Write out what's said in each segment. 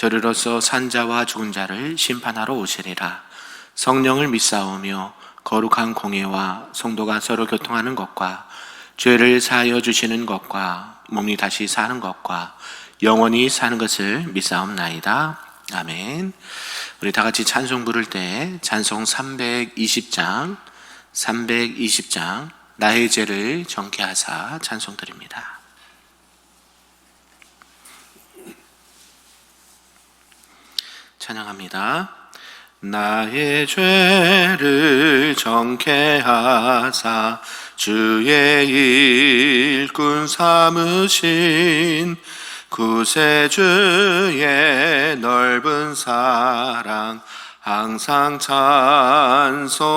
저리로서 산자와 죽은 자를 심판하러 오시리라. 성령을 믿사오며 거룩한 공예와 성도가 서로 교통하는 것과 죄를 사하여 주시는 것과 몸이 다시 사는 것과 영원히 사는 것을 믿사옵나이다. 아멘. 우리 다 같이 찬송 부를 때 찬송 320장, 320장 나의 죄를 정케하사 찬송 드립니다. 찬양합니다. 나의 죄를 정케하사 주의 일꾼 삼으신 구세주의 넓은 사랑 항상 찬송합니다.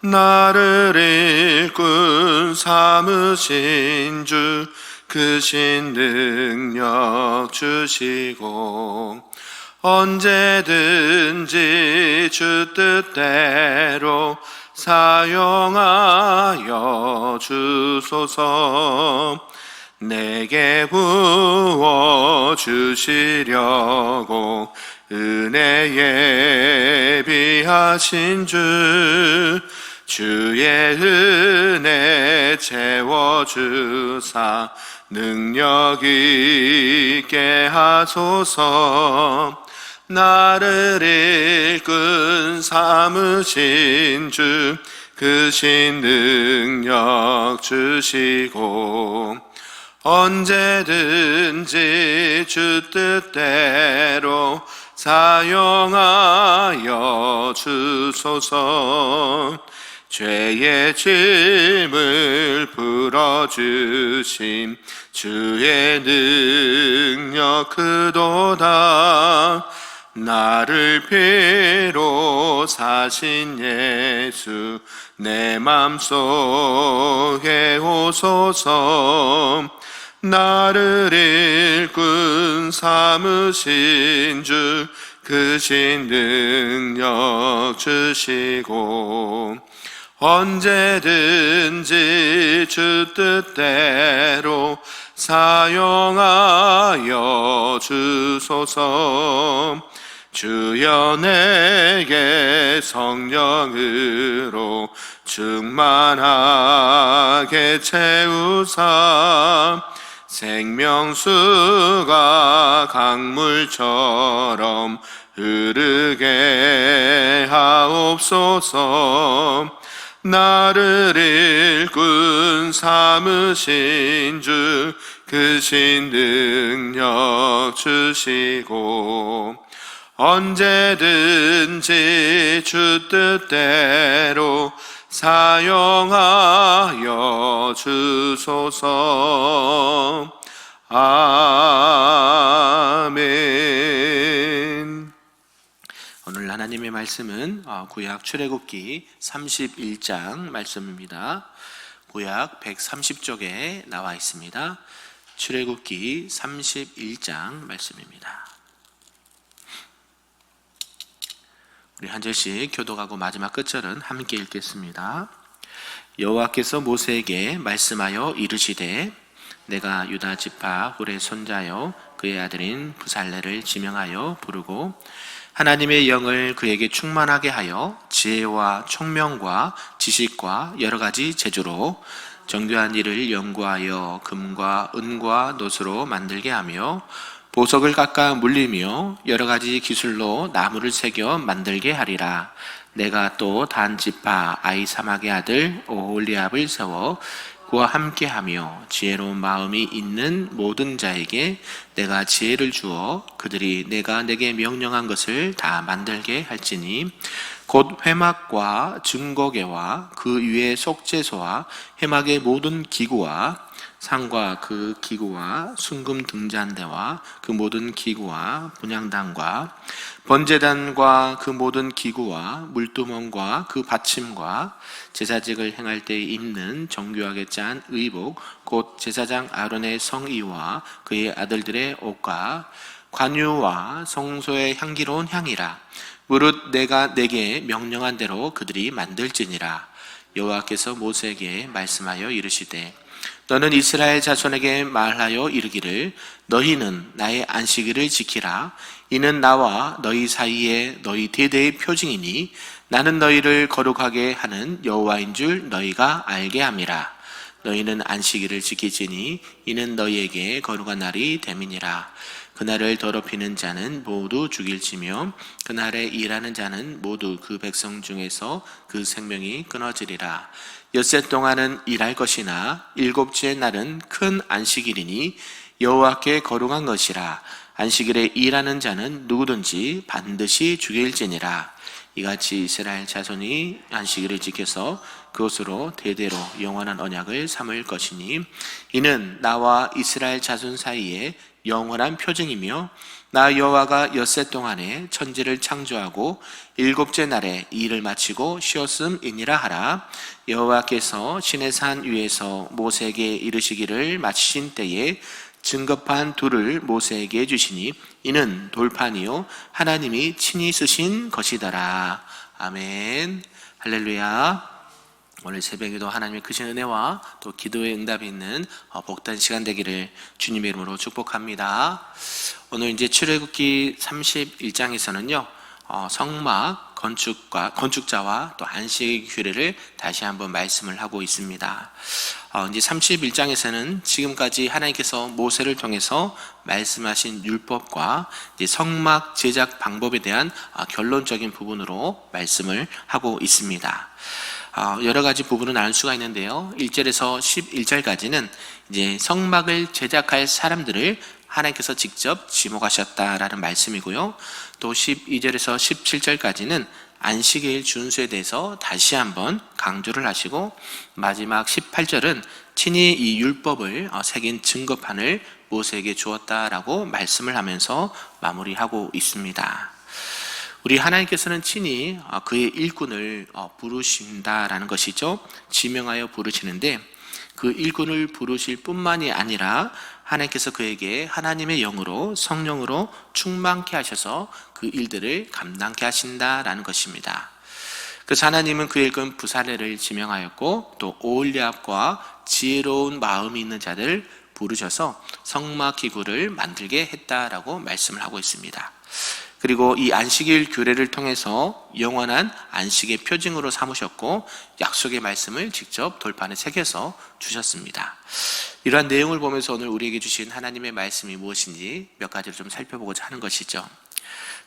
나를 일꾼 삼으신 주 크신 능력 주시고 언제든지 주 뜻대로 사용하여 주소서 내게 부어 주시려고 은혜 예비하신 주 주의 은혜 채워주사 능력 있게 하소서. 나를 일꾼 삼으신 주 크신 능력 주시고 언제든지 주 뜻대로 사용하여 주소서 죄의 짐을 풀어주심. 주의 능력 그도다. 나를 피로 사신 예수 내 맘속에 오소서. 나를 일꾼 삼으신 주 크신 능력 주시고 언제든지 주 뜻대로 사용하여 주소서. 주여 내게 성령으로 충만하게 채우사. 생명수가 강물처럼 흐르게 하옵소서 나를 일꾼 삼으신 주 크신 능력 주시고 언제든지 주 뜻대로 사용하여 주소서. 아멘 오늘 하나님의 말씀은 어, 구약 출애굽기 31장 말씀입니다. 구약 130쪽에 나와 있습니다. 출애굽기 31장 말씀입니다. 우리 한 절씩 교독하고 마지막 끝절은 함께 읽겠습니다. 여호와께서 모세에게 말씀하여 이르시되 내가 유다 지파 홀의 손자여 그의 아들인 부살레를 지명하여 부르고 하나님의 영을 그에게 충만하게 하여 지혜와 총명과 지식과 여러 가지 재주로 정교한 일을 연구하여 금과 은과 노수로 만들게 하며 보석을 깎아 물리며 여러 가지 기술로 나무를 새겨 만들게 하리라. 내가 또 단지파 아이사막의 아들 오홀리압을 세워 그와 함께하며 지혜로운 마음이 있는 모든 자에게 내가 지혜를 주어 그들이 내가 내게 명령한 것을 다 만들게 할지니 곧 회막과 증거계와 그 위에 속죄소와 회막의 모든 기구와 상과 그 기구와 순금 등잔대와 그 모든 기구와 분양단과 번제단과 그 모든 기구와 물두멍과 그 받침과 제사직을 행할 때 입는 정교하게 짠 의복 곧 제사장 아론의 성의와 그의 아들들의 옷과 관유와 성소의 향기로운 향이라. 무릇 내가 내게 명령한 대로 그들이 만들지니라. 여호와께서 모세에게 말씀하여 이르시되 너는 이스라엘 자손에게 말하여 이르기를 너희는 나의 안식일을 지키라. 이는 나와 너희 사이에 너희 대대의 표징이니 나는 너희를 거룩하게 하는 여호와인 줄 너희가 알게 함이라 너희는 안식일을 지키지니 이는 너희에게 거룩한 날이 됨이니라 그날을 더럽히는 자는 모두 죽일지며 그날에 일하는 자는 모두 그 백성 중에서 그 생명이 끊어지리라. 엿새 동안은 일할 것이나 일곱째 날은 큰 안식일이니 여호와께 거룩한 것이라. 안식일에 일하는 자는 누구든지 반드시 죽일지니라. 이같이 이스라엘 자손이 안식일을 지켜서 그것으로 대대로 영원한 언약을 삼을 것이니 이는 나와 이스라엘 자손 사이에 영원한 표징이며 나 여호와가 엿새 동안에 천지를 창조하고 일곱째 날에 일을 마치고 쉬었음이니라 하라. 여호와께서 신의 산 위에서 모세에게 이르시기를 마치신 때에 증거판 둘을 모세에게 주시니 이는 돌판이요 하나님이 친히 쓰신 것이더라 아멘 할렐루야 오늘 새벽에도 하나님의 크신 은혜와 또 기도의 응답이 있는 어, 복된 시간 되기를 주님의 이름으로 축복합니다. 오늘 이제 출애굽기 31장에서는요. 어, 성막 건축과 건축자와 또 안식 규례를 다시 한번 말씀을 하고 있습니다. 어, 이제 31장에서는 지금까지 하나님께서 모세를 통해서 말씀하신 율법과 성막 제작 방법에 대한 어, 결론적인 부분으로 말씀을 하고 있습니다. 어, 여러 가지 부분은 알 수가 있는데요. 1절에서 11절까지는 이제 성막을 제작할 사람들을 하나님께서 직접 지목하셨다라는 말씀이고요. 또 12절에서 17절까지는 안식일 준수에 대해서 다시 한번 강조를 하시고 마지막 18절은 친히 이 율법을 어, 새긴 증거판을 모세에게 주었다라고 말씀을 하면서 마무리하고 있습니다. 우리 하나님께서는 친히 어, 그의 일꾼을 어, 부르신다라는 것이죠. 지명하여 부르시는데 그 일꾼을 부르실 뿐만이 아니라 하나님께서 그에게 하나님의 영으로 성령으로 충만케 하셔서 그 일들을 감당케 하신다라는 것입니다. 그래서 하나님은 그 일꾼 부사레를 지명하였고 또 오올리압과 지혜로운 마음이 있는 자들 부르셔서 성막 기구를 만들게 했다라고 말씀을 하고 있습니다. 그리고 이 안식일 규례를 통해서 영원한 안식의 표징으로 삼으셨고 약속의 말씀을 직접 돌판에 새겨서 주셨습니다. 이러한 내용을 보면서 오늘 우리에게 주신 하나님의 말씀이 무엇인지 몇 가지를 좀 살펴보고자 하는 것이죠.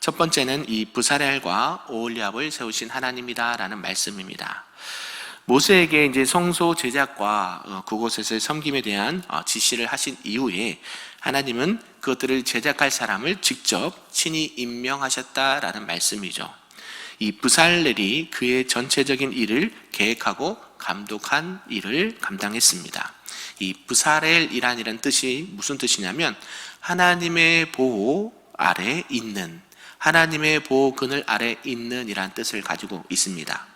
첫 번째는 이 부사렐과 오올리압을 세우신 하나님이다라는 말씀입니다. 모세에게 이제 성소 제작과 어, 그곳에서의 섬김에 대한 어, 지시를 하신 이후에 하나님은 그것들을 제작할 사람을 직접 친히 임명하셨다라는 말씀이죠. 이 부살렐이 그의 전체적인 일을 계획하고 감독한 일을 감당했습니다. 이 부사렐이라는 뜻이 무슨 뜻이냐면 하나님의 보호 아래 있는 하나님의 보호 그늘 아래 있는 이란 뜻을 가지고 있습니다.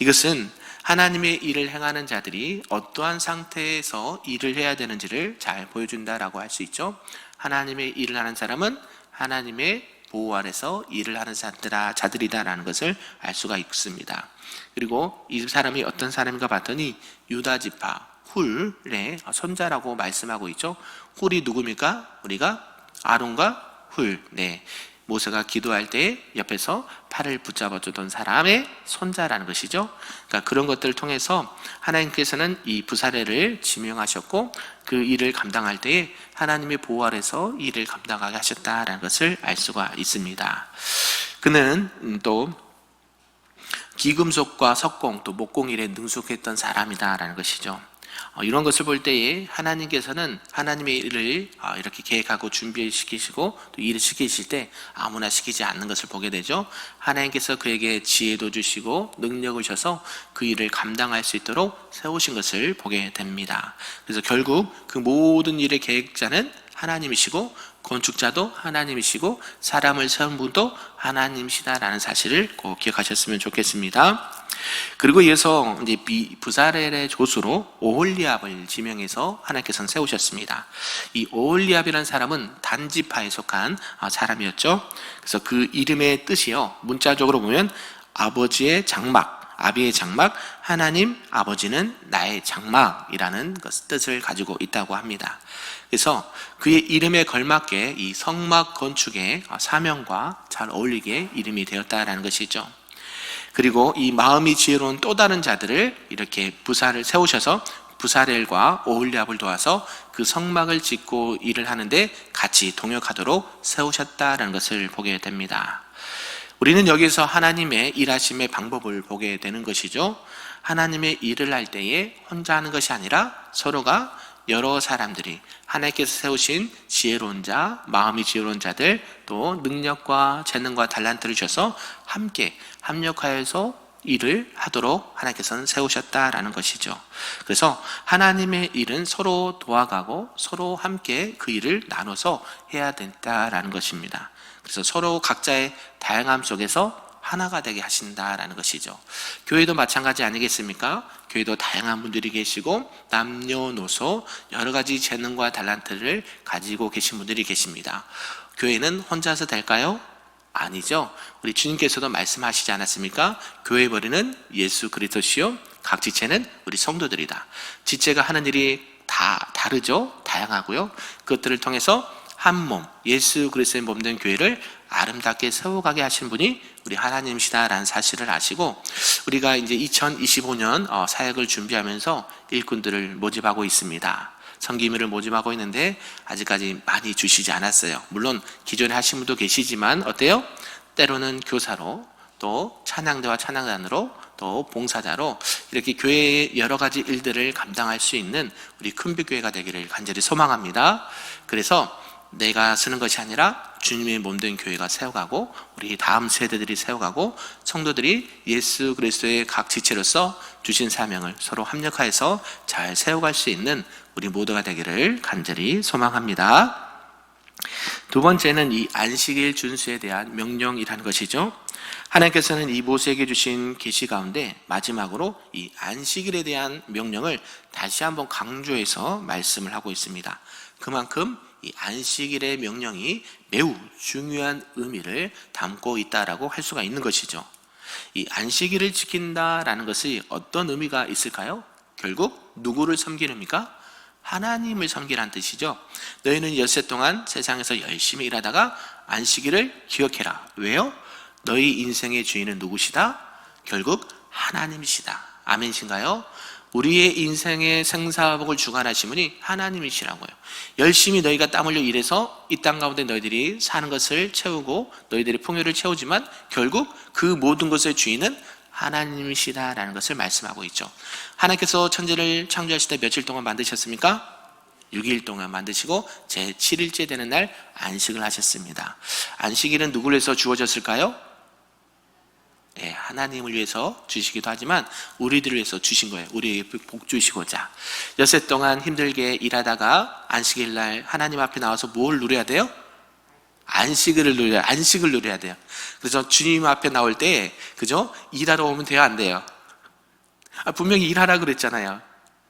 이것은 하나님의 일을 행하는 자들이 어떠한 상태에서 일을 해야 되는지를 잘 보여준다라고 할 수 있죠. 하나님의 일을 하는 사람은 하나님의 보호 아래서 일을 하는 자들이다라는 것을 알 수가 있습니다. 그리고 이 사람이 어떤 사람인가 봤더니 유다 지파 훌의 손자라고 말씀하고 있죠. 훌이 누굽니까? 우리가 아론과 훌. 네. 모세가 기도할 때 옆에서 팔을 붙잡아 주던 사람의 손자라는 것이죠. 그러니까 그런 것들을 통해서 하나님께서는 이 부사례를 지명하셨고 그 일을 감당할 때에 하나님의 보호 아래서 일을 감당하게 하셨다라는 것을 알 수가 있습니다. 그는 또 기금속과 석공 또 목공일에 능숙했던 사람이다라는 것이죠. 어, 이런 것을 볼 때에 하나님께서는 하나님의 일을 어, 이렇게 계획하고 준비시키시고 또 일을 시키실 때 아무나 시키지 않는 것을 보게 되죠. 하나님께서 그에게 지혜도 주시고 능력을 주셔서 그 일을 감당할 수 있도록 세우신 것을 보게 됩니다. 그래서 결국 그 모든 일의 계획자는 하나님이시고 건축자도 하나님이시고 사람을 세운 분도 하나님이시다라는 사실을 꼭 기억하셨으면 좋겠습니다. 그리고 이어서 이제 비- 부사렐의 조수로 오홀리압을 지명해서 하나님께서는 세우셨습니다. 이 오홀리압이라는 사람은 단지파에 속한 아, 사람이었죠. 그래서 그 이름의 뜻이요 문자적으로 보면 아버지의 장막. 아비의 장막, 하나님 아버지는 나의 장막이라는 것- 뜻을 가지고 있다고 합니다. 그래서 그의 이름에 걸맞게 이 성막 건축의 사명과 잘 어울리게 이름이 되었다라는 것이죠. 그리고 이 마음이 지혜로운 또 다른 자들을 이렇게 부사를 세우셔서 부사렐과 오홀리압을 도와서 그 성막을 짓고 일을 하는데 같이 동역하도록 세우셨다라는 것을 보게 됩니다. 우리는 여기서 하나님의 일하심의 방법을 보게 되는 것이죠. 하나님의 일을 할 때에 혼자 하는 것이 아니라 서로가 여러 사람들이 하나님께서 세우신 지혜로운 자, 마음이 지혜로운 자들, 또 능력과 재능과 달란트를 주셔서 함께 합력하여서 일을 하도록 하나님께서는 세우셨다라는 것이죠. 그래서 하나님의 일은 서로 도와가고 서로 함께 그 일을 나눠서 해야 된다라는 것입니다. 그래서 서로 각자의 다양함 속에서 하나가 되게 하신다라는 것이죠. 교회도 마찬가지 아니겠습니까? 교회도 다양한 분들이 계시고 남녀노소 여러 가지 재능과 달란트를 가지고 계신 분들이 계십니다. 교회는 혼자서 될까요? 아니죠. 우리 주님께서도 말씀하시지 않았습니까? 교회 버리는 예수 그리스도시요 각 지체는 우리 성도들이다. 지체가 하는 일이 다 다르죠. 다양하고요. 그것들을 통해서 한 몸, 예수 그리스도의 몸 된 교회를 아름답게 세워가게 하신 분이 우리 하나님이시다라는 사실을 아시고 우리가 이제 2025년 어, 사역을 준비하면서 일꾼들을 모집하고 있습니다. 성기미를 모집하고 있는데 아직까지 많이 주시지 않았어요. 물론 기존에 하신 분도 계시지만 어때요? 때로는 교사로 또 찬양대와 찬양단으로 또 봉사자로 이렇게 교회의 여러 가지 일들을 감당할 수 있는 우리 큰빛교회가 되기를 간절히 소망합니다. 그래서 내가 쓰는 것이 아니라 주님의 몸된 교회가 세워가고 우리 다음 세대들이 세워가고 성도들이 예수 그리스도의 각 지체로서 주신 사명을 서로 합력하여서 잘 세워갈 수 있는 우리 모두가 되기를 간절히 소망합니다. 두 번째는 이 안식일 준수에 대한 명령이라는 것이죠. 하나님께서는 이 모세에게 주신 계시 가운데 마지막으로 이 안식일에 대한 명령을 다시 한번 강조해서 말씀을 하고 있습니다. 그만큼 이 안식일의 명령이 매우 중요한 의미를 담고 있다라고 할 수가 있는 것이죠. 이 안식일을 지킨다라는 것이 어떤 의미가 있을까요? 결국 누구를 섬기는입니까? 하나님을 섬기라는 뜻이죠. 너희는 엿새 동안 세상에서 열심히 일하다가 안식일을 기억해라. 왜요? 너희 인생의 주인은 누구시다? 결국 하나님이시다. 아멘이신가요? 우리의 인생의 생사복을 주관하신 분이 하나님이시라고요. 열심히 너희가 땀 흘려 일해서 이 땅 가운데 너희들이 사는 것을 채우고 너희들이 풍요를 채우지만 결국 그 모든 것의 주인은 하나님이시다라는 것을 말씀하고 있죠. 하나님께서 천지를 창조하실 때 며칠 동안 만드셨습니까? 6일 동안 만드시고 제 7일째 되는 날 안식을 하셨습니다. 안식일은 누구를 위해서 주어졌을까요? 예, 하나님을 위해서 주시기도 하지만 우리들을 위해서 주신 거예요. 우리에게 복 주시고자. 여섯 동안 힘들게 일하다가 안식일 날 하나님 앞에 나와서 뭘 누려야 돼요? 안식을 누려야 안식을 누려야 돼요. 그래서 주님 앞에 나올 때 그죠? 일하러 오면 돼요, 안 돼요? 아, 분명히 일하라 그랬잖아요.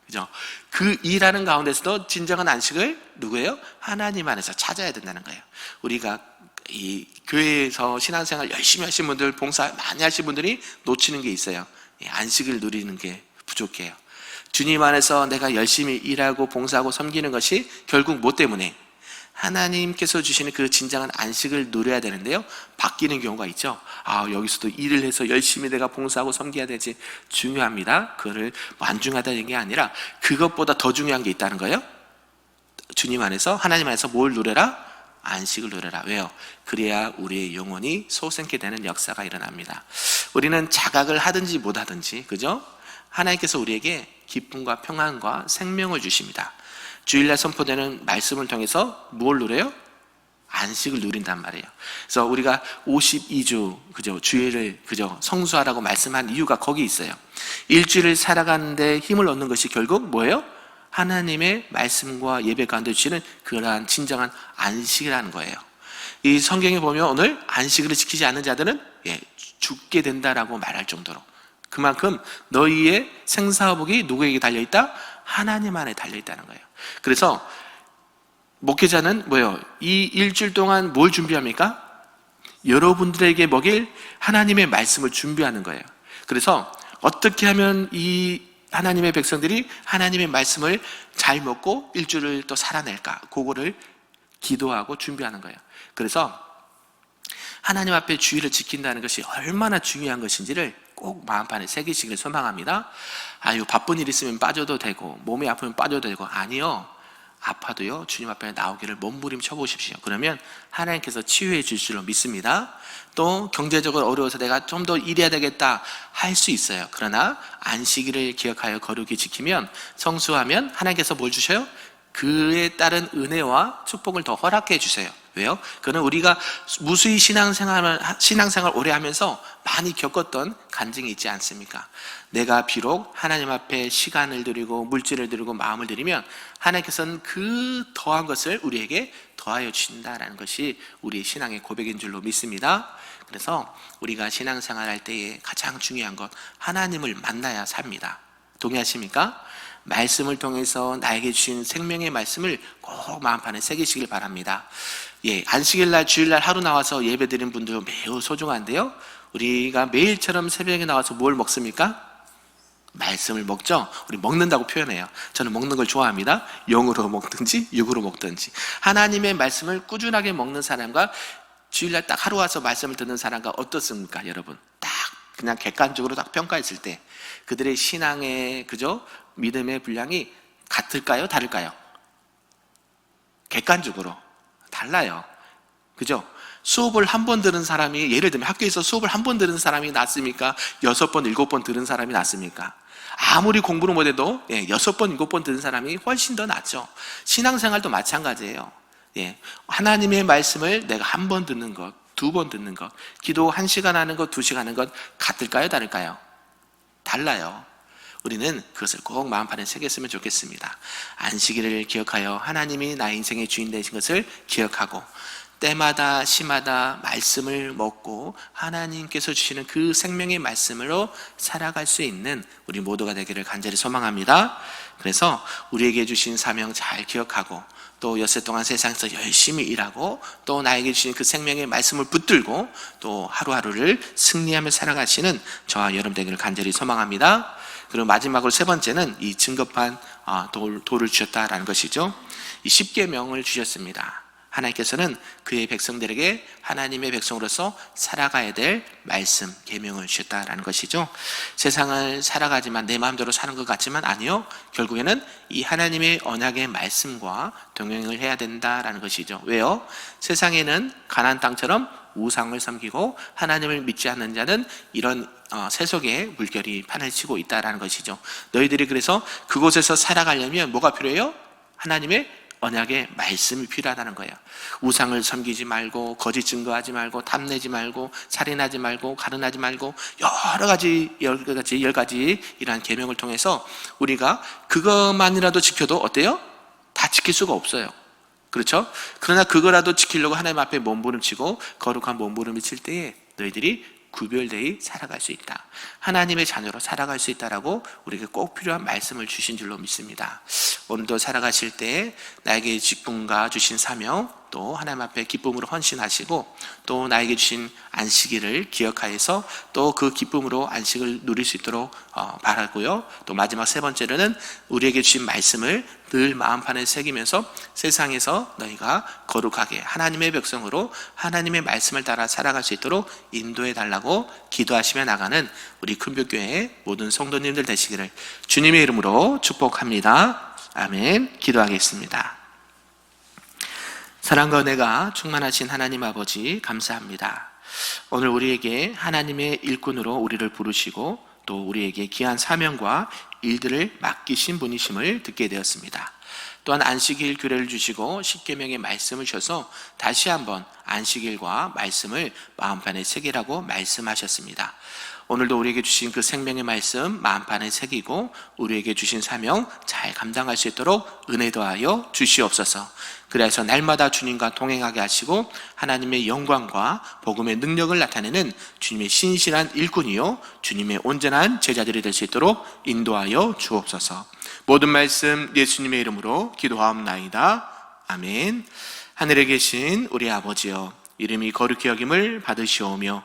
그죠? 그 일하는 가운데서도 진정한 안식을 누구예요? 하나님 안에서 찾아야 된다는 거예요. 우리가 이 교회에서 신앙생활 열심히 하신 분들, 봉사 많이 하신 분들이 놓치는 게 있어요. 이 안식을 누리는 게 부족해요. 주님 안에서 내가 열심히 일하고 봉사하고 섬기는 것이 결국 뭐 때문에? 하나님께서 주시는 그 진정한 안식을 누려야 되는데요. 바뀌는 경우가 있죠. 아, 여기서도 일을 해서 열심히 내가 봉사하고 섬겨야 되지. 중요합니다. 그거를 완중하다는 게 아니라 그것보다 더 중요한 게 있다는 거예요. 주님 안에서, 하나님 안에서 뭘 누려라? 안식을 누려라. 왜요? 그래야 우리의 영혼이 소생케 되는 역사가 일어납니다. 우리는 자각을 하든지 못 하든지, 그죠? 하나님께서 우리에게 기쁨과 평안과 생명을 주십니다. 주일날 선포되는 말씀을 통해서 무엇을 누려요? 안식을 누린단 말이에요. 그래서 우리가 52주 그죠 주일을 그죠 성수하라고 말씀한 이유가 거기 있어요. 일주일을 살아가는데 힘을 얻는 것이 결국 뭐예요? 하나님의 말씀과 예배 가운데 주시는 그러한 진정한 안식이라는 거예요. 이 성경에 보면 오늘 안식을 지키지 않는 자들은 예, 죽게 된다라고 말할 정도로 그만큼 너희의 생사복이 누구에게 달려 있다? 하나님 안에 달려 있다는 거예요. 그래서 목회자는 뭐예요? 이 일주일 동안 뭘 준비합니까? 여러분들에게 먹일 하나님의 말씀을 준비하는 거예요. 그래서 어떻게 하면 이 하나님의 백성들이 하나님의 말씀을 잘 먹고 일주일을 또 살아낼까? 그거를 기도하고 준비하는 거예요. 그래서 하나님 앞에 주의를 지킨다는 것이 얼마나 중요한 것인지를 꼭 마음판에 새기시길 소망합니다. 아유, 바쁜 일 있으면 빠져도 되고, 몸이 아프면 빠져도 되고, 아니요. 아파도요, 주님 앞에 나오기를 몸부림쳐 보십시오. 그러면 하나님께서 치유해 주실 줄로 믿습니다. 또 경제적으로 어려워서 내가 좀 더 일해야 되겠다 할 수 있어요. 그러나 안식일을 기억하여 거룩히 지키면 성수하면 하나님께서 뭘 주셔요? 그에 따른 은혜와 축복을 더 허락해 주세요. 왜요? 그는 우리가 무수히 신앙생활을 신앙생활 오래 하면서 많이 겪었던 간증이 있지 않습니까? 내가 비록 하나님 앞에 시간을 드리고 물질을 드리고 마음을 드리면 하나님께서는 그 더한 것을 우리에게 더하여 주신다라는 것이 우리의 신앙의 고백인 줄로 믿습니다. 그래서 우리가 신앙생활 할 때에 가장 중요한 것 하나님을 만나야 삽니다. 동의하십니까? 말씀을 통해서 나에게 주신 생명의 말씀을 꼭 마음판에 새기시길 바랍니다. 예, 안식일 날, 주일 날 하루 나와서 예배 드린 분들 매우 소중한데요. 우리가 매일처럼 새벽에 나와서 뭘 먹습니까? 말씀을 먹죠? 우리 먹는다고 표현해요. 저는 먹는 걸 좋아합니다. 영으로 먹든지, 육으로 먹든지. 하나님의 말씀을 꾸준하게 먹는 사람과 주일날 딱 하루 와서 말씀을 듣는 사람과 어떻습니까, 여러분? 딱 그냥 객관적으로 딱 평가했을 때 그들의 신앙의 그죠 믿음의 분량이 같을까요, 다를까요? 객관적으로 달라요. 그죠? 수업을 한 번 들은 사람이 예를 들면 학교에서 수업을 한 번 들은 사람이 낫습니까? 여섯 번, 일곱 번 들은 사람이 낫습니까? 아무리 공부를 못해도 예, 여섯 번, 일곱 번 들은 사람이 훨씬 더 낫죠. 신앙생활도 마찬가지예요. 예, 하나님의 말씀을 내가 한 번 듣는 것, 두 번 듣는 것, 기도 한 시간 하는 것, 두 시간 하는 것 같을까요, 다를까요? 달라요. 우리는 그것을 꼭 마음판에 새겼으면 좋겠습니다. 안식일을 기억하여 하나님이 나의 인생의 주인 되신 것을 기억하고 때마다 시마다 말씀을 먹고 하나님께서 주시는 그 생명의 말씀으로 살아갈 수 있는 우리 모두가 되기를 간절히 소망합니다. 그래서 우리에게 주신 사명 잘 기억하고 또 엿새 동안 세상에서 열심히 일하고 또 나에게 주신 그 생명의 말씀을 붙들고 또 하루하루를 승리하며 살아가시는 저와 여러분 되기를 간절히 소망합니다. 그리고 마지막으로 세 번째는 이 증거판 아, 돌, 돌을 주셨다라는 것이죠. 이 십계명을 주셨습니다. 하나님께서는 그의 백성들에게 하나님의 백성으로서 살아가야 될 말씀, 계명을 주셨다라는 것이죠. 세상을 살아가지만 내 마음대로 사는 것 같지만 아니요. 결국에는 이 하나님의 언약의 말씀과 동행을 해야 된다라는 것이죠. 왜요? 세상에는 가난 땅처럼 우상을 섬기고 하나님을 믿지 않는 자는 이런 어, 세속의 물결이 판을 치고 있다라는 것이죠. 너희들이 그래서 그곳에서 살아가려면 뭐가 필요해요? 하나님의 언약의 말씀이 필요하다는 거예요. 우상을 섬기지 말고 거짓 증거하지 말고 탐내지 말고 살인하지 말고 가른하지 말고 여러 가지 열 가지 열 가지 이러한 계명을 통해서 우리가 그것만이라도 지켜도 어때요? 다 지킬 수가 없어요. 그렇죠? 그러나 그거라도 지키려고 하나님 앞에 몸부림치고 거룩한 몸부림을 칠 때에 너희들이 구별되이 살아갈 수 있다. 하나님의 자녀로 살아갈 수 있다라고 우리에게 꼭 필요한 말씀을 주신 줄로 믿습니다. 오늘도 살아가실 때 나에게 직분과 주신 사명 또 하나님 앞에 기쁨으로 헌신하시고 또 나에게 주신 안식일을 기억하여서 또 그 기쁨으로 안식을 누릴 수 있도록 어, 바라고요. 또 마지막 세 번째로는 우리에게 주신 말씀을 늘 마음판에 새기면서 세상에서 너희가 거룩하게 하나님의 백성으로 하나님의 말씀을 따라 살아갈 수 있도록 인도해 달라고 기도하시며 나가는 우리 큰별교회 모든 성도님들 되시기를 주님의 이름으로 축복합니다. 아멘. 기도하겠습니다. 사랑과 은혜가 충만하신 하나님 아버지 감사합니다. 오늘 우리에게 하나님의 일꾼으로 우리를 부르시고 또 우리에게 귀한 사명과 일들을 맡기신 분이심을 듣게 되었습니다. 또한 안식일 규례를 주시고 십계명의 말씀을 주셔서 다시 한번 안식일과 말씀을 마음판에 새기라고 말씀하셨습니다. 오늘도 우리에게 주신 그 생명의 말씀 마음판에 새기고 우리에게 주신 사명 잘 감당할 수 있도록 은혜 더하여 주시옵소서. 그래서 날마다 주님과 동행하게 하시고 하나님의 영광과 복음의 능력을 나타내는 주님의 신실한 일꾼이요 주님의 온전한 제자들이 될 수 있도록 인도하여 주옵소서. 모든 말씀 예수님의 이름으로 기도하옵나이다. 아멘. 하늘에 계신 우리 아버지여 이름이 거룩히 여김을 받으시오며